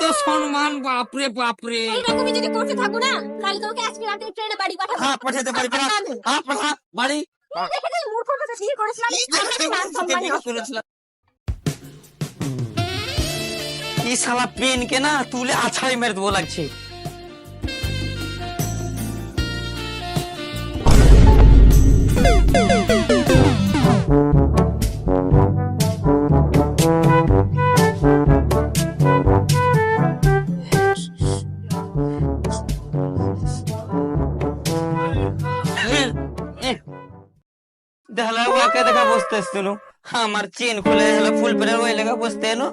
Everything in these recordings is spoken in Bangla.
এত সম্মান বাপরে বাপরে। এইরকমই যদি করতে থাকো না তাহলে তোমাকে আজকে রাতে ট্রেনে বাড়ি পাঠাবো। হ্যাঁ পাঠাতে পারি পাঠা হ্যাঁ পাঠা বাড়ি। কথা করেছিলাম এই শালা পেন কে না তুলে আছাড়ি মেরে দেবো লাগছে। দেখলা দেখা বসতে আমার চেন খুলে হলো ফুল পেরে ওই লেগে বসতে এলো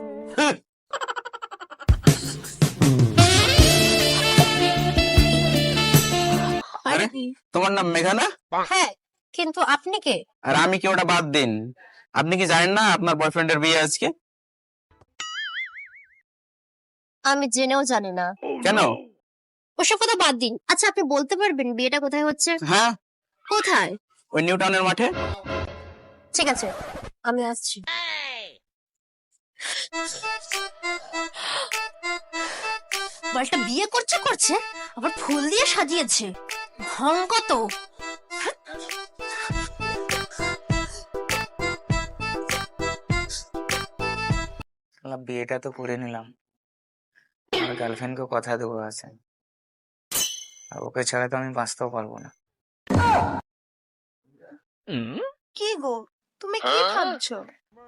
আরে তোমার নাম মেঘা না হ্যাঁ কিন্তু আপনি কে? আর আমি কি ওটা বাদ দিন? আপনি কি জানেন না আপনার বয়ফ্রেন্ডের বিয়ে আজকে? আমি জেনেও জানি না। কেন? ওসব কথা বাদ দিন। আচ্ছা আপনি বলতে পারবেন বিয়েটা কোথায় হচ্ছে? হ্যাঁ। কোথায়? ওই নিউ টাউনের মাঠে? ঠিক আছে আমি আসছি। বলটা বিয়ে করছে করছে আবার ফুল দিয়ে সাজিয়েছে। ঢং কত বিয়েটা তো করে নিলাম। আমার গার্লফ্রেন্ডকে কথা দেবো আছে। আর ওকে ছাড়া তো আমি বাঁচতেও পারব না। কি গো? তুমি কি ভাবছ?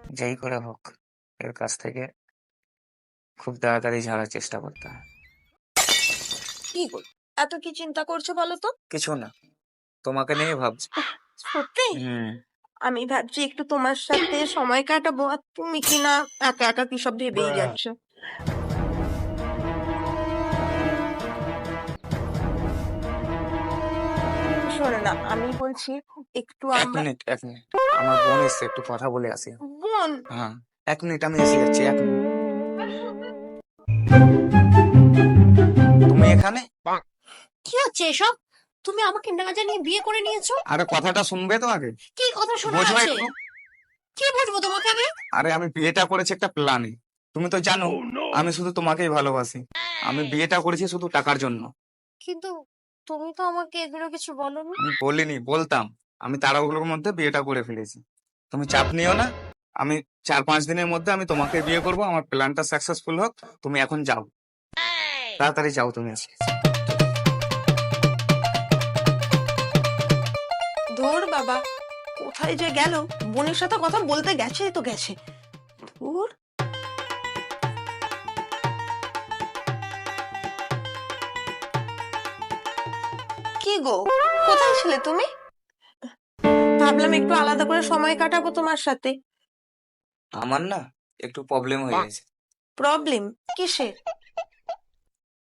যেই করে হোক এর কাছ থেকে খুব তাড়াতাড়ি ঝাড়ার চেষ্টা করতে হয়। কি গো এত কি চিন্তা করছ বলো তো? কিছু না তোমাকে নিয়ে ভাবছি। সত্যি? হুম। আমি ভাবছি একটু তোমার সাথে সময় কাটাবো আর তুমি কি না একা একা কি সব ভেবেই যাচ্ছ? শোনো না। আমি বলছি একটু এক আমরা মিনিট এক মিনিট। আমার বোন এসছে একটু কথা বলে আসি। বোন! হ্যাঁ এক মিনিট আমি এসে যাচ্ছি এক মিনিট। তুমি এখানে? কি হচ্ছে এসব? তুমি আমাকে না জানিয়ে বিয়ে করে নিয়েছো? আরে কথাটা শুনবে তো আগে। কি কথা শোনা বোঝো আছে? একটু। কি বুঝব তোমাকে আমি? আরে আমি বিয়েটা করেছি একটা প্ল্যানে তুমি তো জানো আমি শুধু তোমাকেই ভালোবাসি। আমি বিয়েটা করেছি শুধু টাকার জন্য। কিন্তু তুমি তো আমাকে এগুলো কিছু বলনি? আমি বলিনি বলতাম। আমি তাড়াহুড়োর মধ্যে বিয়েটা করে ফেলেছি। তুমি চাপ নিও না। আমি চার পাঁচ দিনের মধ্যে আমি তোমাকে বিয়ে করব আমার প্ল্যানটা সাকসেসফুল হোক তুমি এখন যাও। তাড়াতাড়ি যাও তুমি আজকে। ধর বাবা কোথায় যে গেল? বোনের সাথে কথা বলতে গেছে তো গেছে। ধুর। কি গো? কোথায় ছিলে তুমি? ভাবলাম একটু আলাদা করে সময় কাটাবো তোমার সাথে। আমার না একটু প্রবলেম হয়ে গেছে। প্রবলেম কিসের?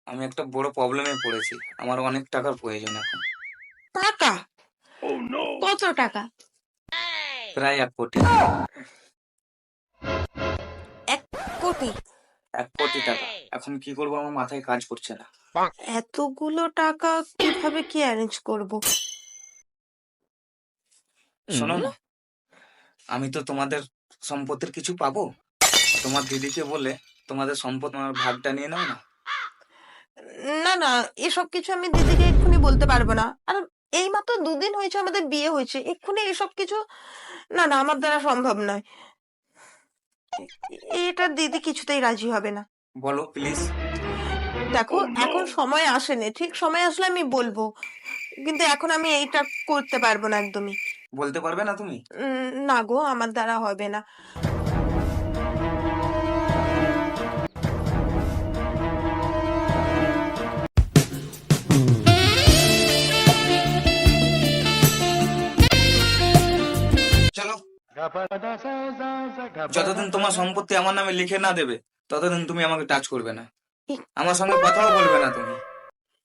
আমি একটা বড় প্রবলেমে পড়েছি। আমার অনেক টাকার প্রয়োজন এখন। টাকা? কত টাকা? প্রায় এক কোটি। এক কোটি? এক কোটি টাকা। এখন কি করব? আমার মাথায় কাজ করছে না। এতগুলো টাকা কীভাবে কি অ্যারেঞ্জ করব? শোনো না আমি তো তোমাদের সম্পত্তির কিছু পাবো। তোমার দিদিকে বলে তোমাদের সম্পদ আমার ভাগটা নিয়ে নাও না। না না এসব কিছু আমি দিদিকে এক্ষুনি বলতে পারব না। আর এই মাত্র দুদিন হয়েছে আমাদের বিয়ে হয়েছে এক্ষুনি এসব কিছু না না আমার দ্বারা সম্ভব নয়। এটা দিদি কিছুতেই রাজি হবে না। বলো প্লিজ দেখো এখন সময় আসেনি। ঠিক সময় আসলে আমি বলব। কিন্তু এখন আমি এইটা করতে পারব না একদমই। বলতে পারবে না তুমি? উম, না গো আমার দ্বারা হবে না। চলো। যতদিন তোমার সম্পত্তি আমার নামে লিখে না দেবে ততদিন তুমি আমাকে টাচ করবে না। আমার সঙ্গে কথাও বলবে না তুমি।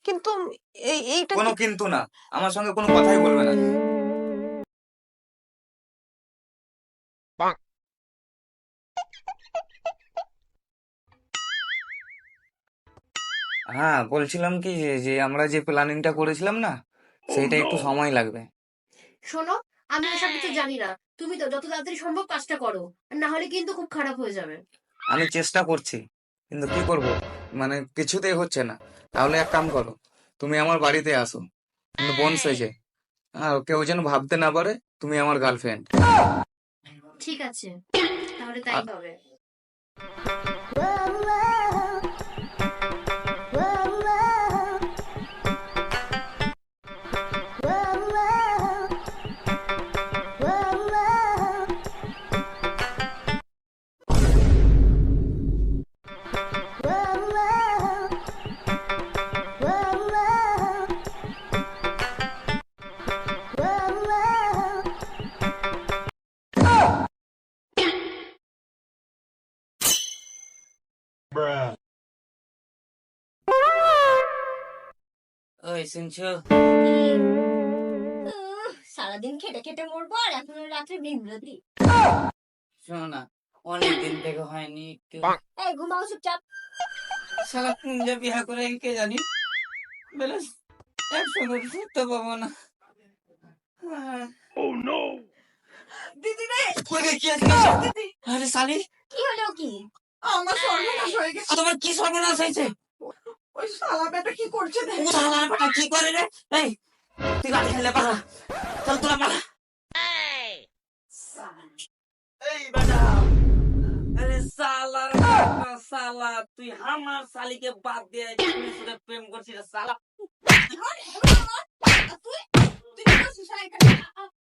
কিন্তু এইটা কোনো কিন্তু না। আমার সঙ্গে কোনো কথাই বলবে না। হ্যাঁ বলছিলাম কি যে- আমরা যে প্ল্যানিংটা করেছিলাম না সেইটা একটু সময় লাগবে। শোনো আমি এসব কিছু জানি না। তুমি তো যত তাড়াতাড়ি সম্ভব কাজটা করো না হলে কিন্তু খুব খারাপ হয়ে যাবে। আমি চেষ্টা করছি কিন্তু কি করব? মানে কিছুতেই হচ্ছে না। তাহলে এক কাম করো তুমি আমার বাড়িতে আসো। কিন্তু বোন সেজে। আর কেউ যেন ভাবতে না পারে তুমি আমার গার্লফ্রেন্ড ঠিক আছে তাহলে তাই হবে। ওই শুনছো? সারাদিন খেটে খেটে মরবো আর এখন রাত্রে বিব্রতি শোনো না অনেকদিন থেকে হয়নি একটু। এই ঘুমাও চুপচাপ। কোন যে বিয়া করে কে জানি? বেলা একসঙ্গে ঘুরতে পাবো না। ও নো দিদি রে! কই রে, কি আছে দিদি আরে শালি! কি হলো কি? আমার সর্বনাশ হয়ে গেছে। তোমার কি সর্বনাশ হয়েছে? ওই শালা বেটা কি করছে দেখ। ও বেটা কি করে রে? এই তুই লাঠি খেলে পালা। চল তোরা পালা। এই বেটা আরে শালার বেটা তুই আমার শালিকে বাদ দিয়ে সাথে প্রেম করছিস রে শালা। আমার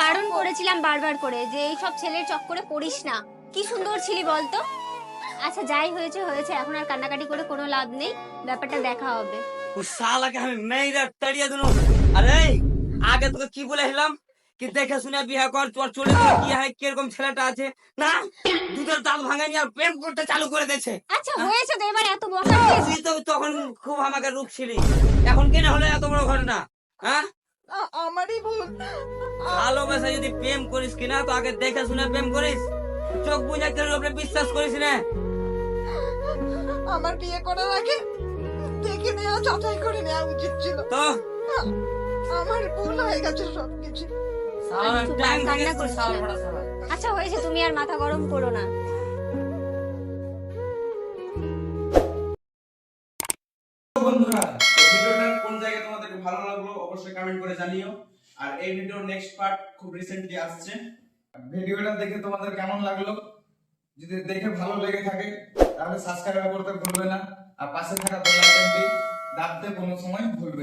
বারণ? করেছিলাম বারবার করে যে এইসব ছেলের চক্করে পড়িস না। কি সুন্দর ছিলি বলতো? আচ্ছা যাই হয়েছে হয়েছে। এখন আর কান্নাকাটি করে কোনো লাভ নেই। ব্যাপারটা দেখা হবে। ও শালাকে আমি মেয়েরা তাড়িয়ে দিল আরে আগে তোকে কি বলেছিলাম কি দেখে শুনে বিয়ে কর তোর চলে কি হয় কীরকম ছেলেটা আছে না দুধের দাঁত ভাঙানি আর প্রেম করতে চালু করে দিয়েছে আচ্ছা হয়েছে তো এবার এত বকা তুই তো তখন খুব আমাকে রুখছিলি এখন কেন হলো এত বড় ঘটনা হ্যাঁ আ- আমারই ভুল ভালোবাসা যদি প্রেম করিস কিনা তো আগে দেখে শুনে প্রেম করিস চোখ বুঝে উপরে বিশ্বাস করিস না আমার বিয়ে করার আগে দেখে নেওয়া যাচাই করে নেওয়া উচিত ছিল। তো? আমার ভুল হয়ে গেছে সবকিছু। কান্না। আচ্ছা হয়েছে তুমি আর মাথা গরম করো না। বন্ধুরা ভিডিওটা কোন জায়গায় তোমাদের ভালো লাগল অবশ্যই কমেন্ট করে জানিও। আর এই ভিডিওর নেক্সট পার্ট খুব রিসেন্টলি আসছে। ভিডিওটা দেখে তোমাদের কেমন লাগল? যদি দেখে ভালো লেগে থাকে তাহলে সাবস্ক্রাইব করতে ভুলবে না। আর পাশে থাকা বেল আইকনটি দাবতে কোনো সময় ভুলবে না।